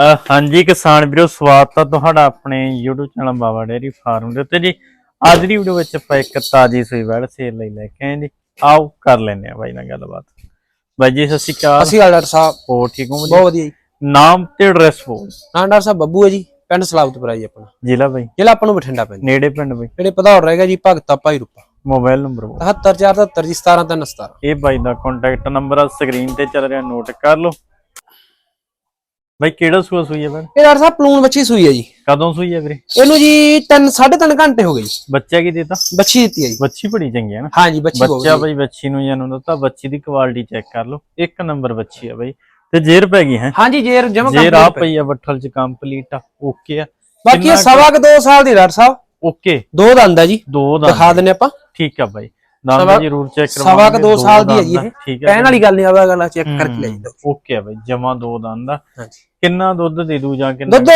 ਹਾਂਜੀ ਕਿਸਾਨ ਵੀਰੋ ਸਵਾਗਤ ਹੈ ਤੁਹਾਡਾ ਆਪਣੇ YouTube channel Baba dairy farm ਦੇ ਉੱਤੇ ਜੀ। ਅੱਜ ਦੀ ਵੀਡੀਓ ਵਿੱਚ ਆਪਾਂ ਇੱਕ ਤਾਜੀ ਸੂਈ ਵੜ ਸੇਲ ਲਈ ਲੈ ਕੇ ਆਏ ਜੀ। ਆਓ ਕਰ ਲੈਂਦੇ ਆ ਬਾਈ ਨਾਲ ਗੱਲਬਾਤ। ਬਾਈ ਜੀ ਸਤਿ ਸ਼੍ਰੀ ਅਕਾਲ। ਅਸੀਂ ਡਾਕਟਰ ਸਾਹਿਬ। ਹੋਰ ਠੀਕ ਹੋ ਬਹੁਤ ਵਧੀਆ ਜੀ। ਨਾਮ ਤੇ ਐਡਰੈਸ ਬੋਲ। ਹਾਂ ਡਾਕਟਰ ਸਾਹਿਬ ਬੱਬੂ ਹੈ ਜੀ ਪਿੰਡ ਸਲਾਬਤਪੁਰਾ ਜੀ ਆਪਣਾ। ਜ਼ਿਲ੍ਹਾ ਬਾਈ? ਜ਼ਿਲ੍ਹਾ ਆਪਾਂ ਨੂੰ ਬਠਿੰਡਾ ਪੈਂਦਾ। ਨੇੜੇ ਪਿੰਡ ਬਾਈ? ਜਿਹੜੇ ਪਧੌੜ ਰਹੇਗਾ ਜੀ ਭਗਤਾ ਭਾਈ ਰੂਪਾ। ਮੋਬਾਈਲ ਨੰਬਰ ਬੋਲ। 7477 ਜੀ 17317 ਇਹ ਬਾਈ ਦਾ ਕੰਟੈਕਟ ਨੰਬਰ ਆ ਸਕਰੀਨ ਤੇ ਚੱਲ ਰਿਹਾ ਨੋਟ ਕਰ ਲਓ। ਬਾਈ ਕਿਹੜਾ ਸੂਆ ਸੂਈ ਹੈ ਬਾਈ ਇਹ ਡਾਕਟਰ ਸਾਹਿਬ ਪਲੂਣ ਬੱਚੀ ਸੂਈ ਹੈ ਜੀ। ਕਦੋਂ ਸੂਈ ਹੈ ਵੀਰੇ? ਇਹਨੂੰ ਜੀ 3 3.5 ਘੰਟੇ ਹੋ ਗਏ ਜੀ। ਬੱਚਾ ਕੀ ਦਿੱਤਾ? ਬੱਚੀ ਦਿੱਤੀ ਹੈ ਜੀ। ਬੱਚੀ ਬੜੀ ਚੰਗੀ ਹੈ ਨਾ। ਹਾਂ ਜੀ ਬੱਚੀ ਬੱਚਾ ਬਈ ਬੱਚੀ ਨੂੰ ਜਨਮ ਦਿੱਤਾ ਬੱਚੀ ਦੀ ਕੁਆਲਿਟੀ ਚੈੱਕ ਕਰ ਲਓ। ਇੱਕ ਨੰਬਰ ਬੱਚੀ ਆ ਬਈ। ਤੇ ਜੇਰ ਪੈ ਗਈ ਹੈ? ਹਾਂ ਜੀ ਜੇਰ ਜਮਾ ਜੇਰ ਆ ਪਈ ਆ ਬੱਠਲ ਚ ਕੰਪਲੀਟ ਆ ਓਕੇ ਆ। ਬਾਕੀ ਸਵਾ ਕੁ 2 ਸਾਲ ਦੀ ਡਾਕਟਰ ਸਾਹਿਬ। ਓਕੇ ਦੋ ਦੰਦ ਆ ਜੀ। ਦੋ ਦਾ ਦਿਖਾ ਦਿੰਨੇ ਆਪਾਂ। ਠੀਕ ਆ ਬਾਈ। ਸਵਾ- ਜ਼ਰੂਰ ਚੈੱਕ ਸਵਾ ਕੁ ਦੋ ਸਾਲ ਦੀ ਹੈ ਜੀ ਦੰਦ ਆ, ਇਹ। ਕਹਿਣ ਵਾਲੀ ਗੱਲ ਨਹੀਂ ਆਵਾ ਗੱਲ ਚੈੱਕ ਕਰਕੇ ਲੈ ਜੀ ਓਕੇ ਆ ਬਈ ਜਮਾ ਦੋ ਦੰਦ ਜੀ ਕਿੰਨਾ ਦੁੱਧ ਦੇ ਦੂ ਜਾਂ ਕਿੰਨਾ? ਦੁੱਧ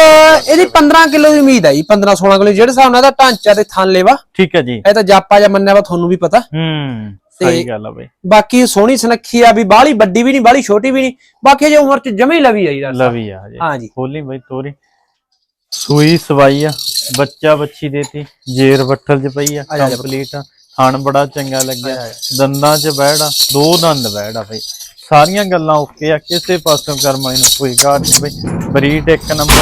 ਇਹਦੀ 15 ਕਿਲੋ ਦੀ ਉਮੀਦ ਜੀ 15 16 ਕਿਲੋ ਜਿਹੜੇ ਹਿਸਾਬ ਨਾਲ ਦਾ ਢਾਂਚਾ ਤੇ ਥਣ ਲੇਵਾ ਠੀਕ ਹੈ ਜੀ। ਇਹ ਤਾਂ ਜਾਪਾ ਜਾਂ ਮੰਨਿਆ ਵਾ ਤੁਹਾਨੂੰ ਵੀ ਪਤਾ। ਹੂੰ ਸਹੀ ਗੱਲ ਆ ਬਈ ਬਾਕੀ ਸੋਹਣੀ ਸੁਨੱਖੀ ਆ ਵੀ ਬਾਹਲੀ ਵੱਡੀ ਵੀ ਨਹੀਂ ਬਾਹਲੀ ਛੋਟੀ ਵੀ ਨਹੀਂ ਬਾਕੀ ਜੇ ਉਮਰ ਚ ਜਮੇ ਲਵੀ ਆਈ ਸਾਹਿਬ। ਲਵੀ ਆ ਜੀ ਹਾਂ ਜੀ ਖੋਲੀ ਬਈ ਤੋਰੀ। ਸੂਈ ਸਵਾਈ ਆ ਬੱਚਾ ਬੱਚੀ ਦੇਤੀ ਜੇਰ ਬੱਠਲ ਚ ਪਈ ਆ। ਕੰਪਲੀਟ ਆ। ਥਣ ਬੜਾ ਚੰਗਾ ਲੱਗਿਆ। ਦੰਦਾਂ 'ਚ ਬੈੜਾ ਦੋ ਦੰਦ ਬੈੜਾ ਬਈ। ਸਾਰੀਆਂ ਗੱਲਾਂ ਓਕੇ ਆ ਕਿਸੇ ਪਾਸੋਂ ਕਰਮਾਈ ਨੂੰ ਕੋਈ ਘਾਟ ਨਹੀਂ ਬਈ। ਬਰੀਡ ਇੱਕ ਨੰਬਰ।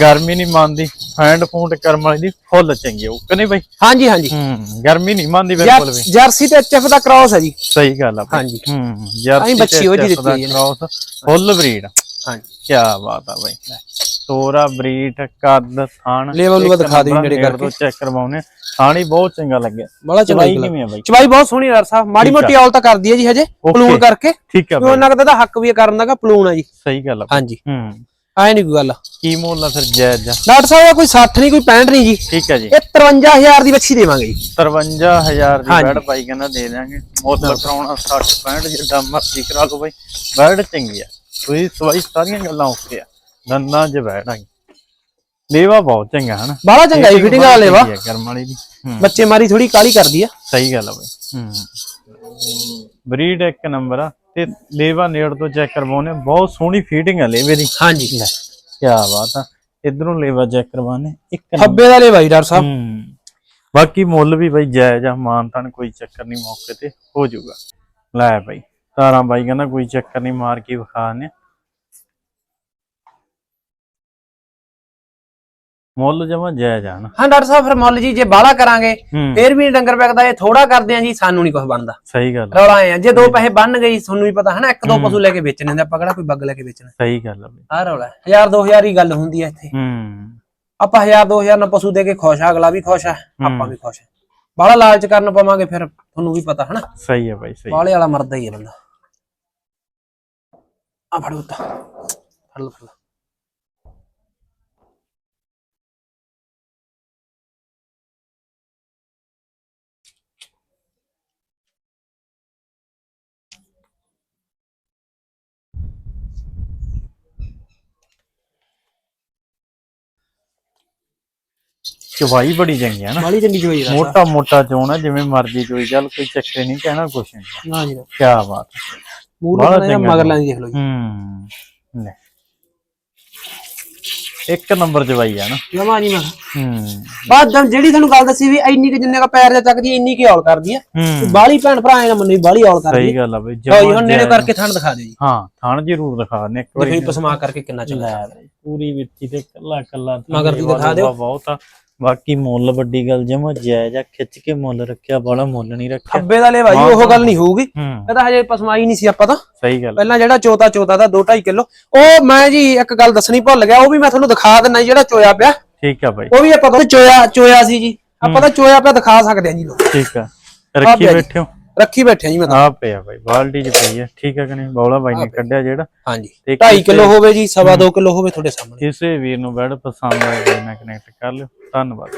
ਗਰਮੀ ਨਹੀਂ ਮੰਨਦੀ ਹੈਂਡ ਫੂਡ ਕਰਮ ਵਾਲੀ ਦੀ ਫੁੱਲ ਚੰਗੀ ਓਕੇ ਨਹੀਂ ਬਈ? ਹਾਂ ਜੀ ਹਾਂ ਗਰਮੀ ਨਹੀਂ ਮੰਨਦੀ ਬਿਲਕੁਲ ਵੀ। ਜਰਸੀ ਤੇ ਐਚਐਫ ਦਾ ਕ੍ਰਾਸ ਹੈ ਜੀ। ਸਹੀ ਗੱਲ ਆ ਬਈ। ਹਾਂ ਜਰਸੀ ਦਿੱਤੀ ਹੋਈ ਹੈ। ਨਾ। ਫੁੱਲ ਬਰੀਡ ਹਾਂ ਜੀ ਕੀ ਬਾਤ ਆ ਬਈ। ਤੋਰਾ ਬਰੀਟ ਕੱਦ ਥਾਣ। ਲੂਵਲ ਇੱਕ ਦਿਖਾ ਨੰਬਰ ਨੇੜੇ ਕਰਕੇ। ਚੈੱਕ ਕਰਵਾਉਨੇ ਥਾਣੀ ਬਹੁਤ ਚੰਗਾ ਲੱਗਿਆ। ਬੜਾ ਚੰਗਾ। ਕਿਵੇਂ ਆ ਬਾਈ? ਚਵਾਈ ਬਹੁਤ ਸੋਹਣੀ ਡਾਕਟਰ ਸਾਹਿਬ। ਮਾੜੀ ਆ। ਮੋਟੀ ਔਲ ਤਾਂ ਕਰਦੀ ਹੈ ਜੀ ਹਜੇ ਪਲੂਣ ਕਰਕੇ। ਠੀਕ ਆ ਬਾਈ। ਉਹਨਾਂ ਦਾ ਤਾਂ ਹੱਕ ਵੀ ਕਰਨ ਦਾ ਕਿ ਪਲੂਣ ਆ ਜੀ। ਸਹੀ ਗੱਲ ਆ ਹਾਂ ਜੀ ਹੂੰ। ਐ ਨਹੀਂ ਕੋਈ ਗੱਲ। ਕੀ ਮੁੱਲ ਆ ਫਿਰ ਜਾਇਜ਼ ਆ ਡਾਕਟਰ ਸਾਹਿਬ ਕੋਈ 60 ਨਹੀਂ ਕੋਈ 65 ਨਹੀਂ ਜੀ। ਠੀਕ ਹੈ ਜੀ। ਇਹ 53000 ਦੀ ਬੱਚੀ ਦੇਵਾਂਗੇ ਜੀ। 53000 ਦੀ ਹਾਂਜੀ। ਬੈਡ ਪਾਈ ਕਹਿੰਦਾ ਦੇ ਦਿਆਂਗੇ। ਮੁੱਲ ਕਰਾਉਣਾ 60 65 ਜਿੱਦਾਂ ਮਰਜ਼ੀ ਕਰਾ ਲਓ ਬਾਈ। ਬੈਡ ਚੰਗੀ ਆ। ਤੁਸੀਂ ਸਵਾਈ ਸਾਰੀਆਂ ਗੱਲਾਂ ਓਕੇ ਆ। 'ਚ ਬੈਡ ਆ ਲੇਵਾ ਬਹੁਤ ਚੰਗਾ ਹਨਾ। ਬੜਾ ਚੰਗਾ ਜੀ ਫਿਟਿੰਗ ਵਾਲਾ ਲੇਵਾ। ਕਰਮ ਵਾਲੀ ਦੀ ਹੂੰ। ਬੱਚੇ ਮਾਰੀ ਥੋੜੀ ਕਾਲੀ ਕਰਦੀ ਆ। ਸਹੀ ਗੱਲ ਆ ਬਈ। ਹੂੰ। ਬਰੀਡ ਇੱਕ ਨੰਬਰ ਆ ਤੇ ਲੇਵਾ ਨੇੜ ਤੋਂ ਚੈੱਕ ਕਰਵਾਉਨੇ ਬਹੁਤ ਸੋਹਣੀ ਫੀਡਿੰਗ ਆ ਲੇਵੇ ਦੀ। ਹਾਂ ਜੀ ਕੀ ਬਾਤ ਆ। ਇਧਰੋਂ ਲੇਵਾ ਚੈੱਕ ਕਰਵਾਉਨੇ ਇੱਕ ਫੱਬੇ ਦਾ ਲੇਵਾ ਜੀ ਡਾਕਟਰ ਸਾਹਿਬ। ਹੂੰ। ਬਾਕੀ ਮੁੱਲ ਵੀ ਬਈ ਜਾਇਜ਼ ਆ ਮਾਨ ਤਾਨ ਕੋਈ ਚੱਕਰ ਨਹੀਂ ਮੌਕੇ ਤੇ ਹੋ ਜਾਊਗਾ। ਲੈ ਬਈ ਤਾਰਾਂ ਬਾਈ ਕਹਿੰਦਾ ਕੋਈ ਚੱਕਰ ਨਹੀਂ ਮਾਰ ਕੇ ਵਿਖਾ ਮੁੱਲ ਜਮਾ ਜਾਇਜ਼ ਆ ਨਾ। ਹਾਂ ਡਾਕਟਰ ਸਾਹਿਬ ਫਿਰ ਮੁੱਲ ਜੀ ਜੇ ਬਾਹਲਾ ਕਰਾਂਗੇ ਹੂੰ। ਫੇਰ ਵੀ ਡੰਗਰ ਵਿਕਦਾ ਇਹ ਥੋੜਾ ਕਰਦੇ ਆ ਜੀ ਸਾਨੂੰ ਨਹੀਂ ਕੁਝ ਬਣਦਾ। ਸਹੀ ਗੱਲ ਆ, ਰੌਲਾ ਆਏ ਆ ਜੇ ਦੋ ਪੈਸੇ ਬਣ ਗਏ ਤੁਹਾਨੂੰ ਵੀ ਪਤਾ ਹੈ ਨਾ ਇੱਕ ਦੋ ਪਸ਼ੂ ਲੈ ਕੇ ਵੇਚਣੇ ਨੇ ਆਪਾਂ ਕਿਹੜਾ ਕੋਈ ਬੱਗ ਲੈ ਕੇ ਵੇਚਣਾ। ਸਹੀ ਗੱਲ ਆ ਰੌਲਾ 1000 2000 ਹੀ ਗੱਲ ਹੁੰਦੀ ਹੈ ਇੱਥੇ। ਹੂੰ। ਆਪਾਂ 1000 2000 ਨਾਲ ਪਸ਼ੂ ਦੇ ਕੇ ਖੁਸ਼ ਆ ਅਗਲਾ ਵੀ ਖੁਸ਼ ਆ ਆਪਾਂ ਵੀ ਖੁਸ਼ ਆ। ਬਾਹਲਾ ਲਾਲਚ ਕਰਨ ਪਵਾਂਗੇ ਫਿਰ ਤੁਹਾਨੂੰ ਵੀ ਪਤਾ ਹੈ ਨਾ ਸਹੀ ਆ ਬਾਈ ਸਹੀ। ਬਾਹਲੇ ਵਾਲਾ ਮਰਦਾ ਹੀ ਹੈ ਬੰਦਾ। ਆ ਫੜੋ ਤਾਂ ਫੜ ਲਓ, ਫੜ ਲਓ। ਚਵਾਈ ਬੜੀ ਚੰਗੀ ਆ ਨਾ। ਬਾਹਲੀ ਚੰਗੀ ਚੋਈ ਦਾ ਮੋਟਾ ਮੋਟਾ ਚੋਣ ਆ ਜਿਵੇਂ ਮਰਜ਼ੀ ਚੋਈ ਚੱਲ ਕੋਈ ਚੱਕਰ ਨਹੀਂ ਕਹਿਣਾ ਕੁਛ ਨਹੀਂ। ਨਾ ਜੀ ਕੀ ਬਾਤ ਆ। ਮੂਰ ਬਾਹਲਾ ਦਾ ਚੰਗਾ ਮਗਰ ਲੈਂਦੀ ਦੇਖ ਲਓ ਜੀ। ਹੂੰ ਲੈ। ਇੱਕ ਨੰਬਰ ਚਵਾਈ ਆ ਨਾ। ਜਮਾ ਨਹੀਂ ਮੈਂ। ਹੂੰ। ਬਾਅਦ ਜਦ ਜਿਹੜੀ ਤੁਹਾਨੂੰ ਗੱਲ ਦੱਸੀ ਵੀ ਇੰਨੀ ਕਿ ਜਿੰਨੇ ਕਾ ਪੈਰ ਜਾ ਚੱਕਦੀ ਹੈ, ਇੰਨੀ ਕੀ ਔਲ ਕਰਦੀ ਹੂੰ। ਬਾਹਲੀ ਭੈਣ ਭਰਾ ਇਹਨਾਂ ਮੰਨੀ ਬਾਹਲੀ ਔਲ ਕਰਦੀ ਸਹੀ ਗੱਲ ਆ ਬਈ ਜਮਾਂ ਜੀ ਹੁਣ ਨੇੜੇ ਜਾਇਜ਼। ਕਰਕੇ ਠੰਡ ਦਿਖਾ ਦਿਓ ਜੀ। ਹਾਂ ਥਾਣ ਜ਼ਰੂਰ ਦਿਖਾ ਨੇ ਇੱਕ ਵਾਰੀ ਦੇਖੋ ਜੀ ਪਸਮਾ ਕਰਕੇ ਕਿੰਨਾ ਚੰਗਾ ਲੈ ਪੂਰੀ ਵਿੱਚੀ ਤੇ ਕੱਲਾ ਕੱਲਾ ਮਗਰ ਦੀ ਦਿਖਾ ਦਿਓ। ਬਹੁਤ ਆ। ਬਾਕੀ ਮੁੱਲ ਵੱਡੀ ਗੱਲ ਜਮਾ ਜਾਇਜ਼ ਆ ਖਿੱਚ ਕੇ ਮੁੱਲ ਰੱਖਿਆ ਬੜਾ ਮੁੱਲ ਨਹੀਂ ਰੱਖਿਆ। ਖੱਬੇ ਦਾ ਲੈਵਾ ਜੀ ਉਹ ਗੱਲ ਨਹੀਂ ਹੋਊਗੀ। ਇਹ ਤਾਂ ਹਜੇ ਪਸਮਾਈ ਨਹੀਂ ਸੀ ਆਪਾਂ ਤਾਂ। ਸਹੀ ਗੱਲ। ਪਹਿਲਾਂ ਜਿਹੜਾ ਚੋਤਾ ਚੋਤਾ ਦਾ 2.5 ਕਿਲੋ ਉਹ ਮੈਂ ਜੀ ਇੱਕ ਗੱਲ ਦੱਸਣੀ ਭੁੱਲ ਗਿਆ ਉਹ ਵੀ ਮੈਂ ਤੁਹਾਨੂੰ ਦਿਖਾ ਦਿੰਦਾ ਜਿਹੜਾ ਚੋਇਆ ਪਿਆ। ਠੀਕ ਆ ਬਾਈ। ਉਹ ਵੀ ਆਪਾਂ ਚੋਇਆ ਚੋਇਆ ਸੀ ਜੀ। ਆਪਾਂ ਤਾਂ ਚੋਇਆ ਪਿਆ ਦਿਖਾ ਸਕਦੇ ਹਾਂ ਜੀ ਲੋ ਠੀਕ ਆ। ਰੱਖੀ। ਬੈਠੇ ਹੋ। ਰੱਖੀ ਬੈਠੇ ਹਾਂ ਜੀ ਮੈਂ ਤਾਂ। ਆ ਪਿਆ ਬਾਈ ਬਾਲਟੀ ਚ ਪਈ ਆ। ਠੀਕ ਆ ਕਿ ਨਹੀਂ? ਬੌਲਾ ਬਾਈ ਨੇ ਕੱਢਿਆ ਜਿਹੜਾ। ਹਾਂਜੀ। ਤੇ 2.5 ਕਿਲੋ ਹੋਵੇ ਜੀ ਸਵਾ 2 ਕਿਲੋ ਹੋਵੇ ਤੁਹਾਡੇ ਸਾਹਮਣੇ। ਕਿਸੇ ਵੀਰ ਨੂੰ ਬੈਡ ਪਸੰਦ ਆਏ ਤਾਂ ਕਨੈਕਟ ਕਰ ਲਿਓ। ਧੰਨਵਾਦ।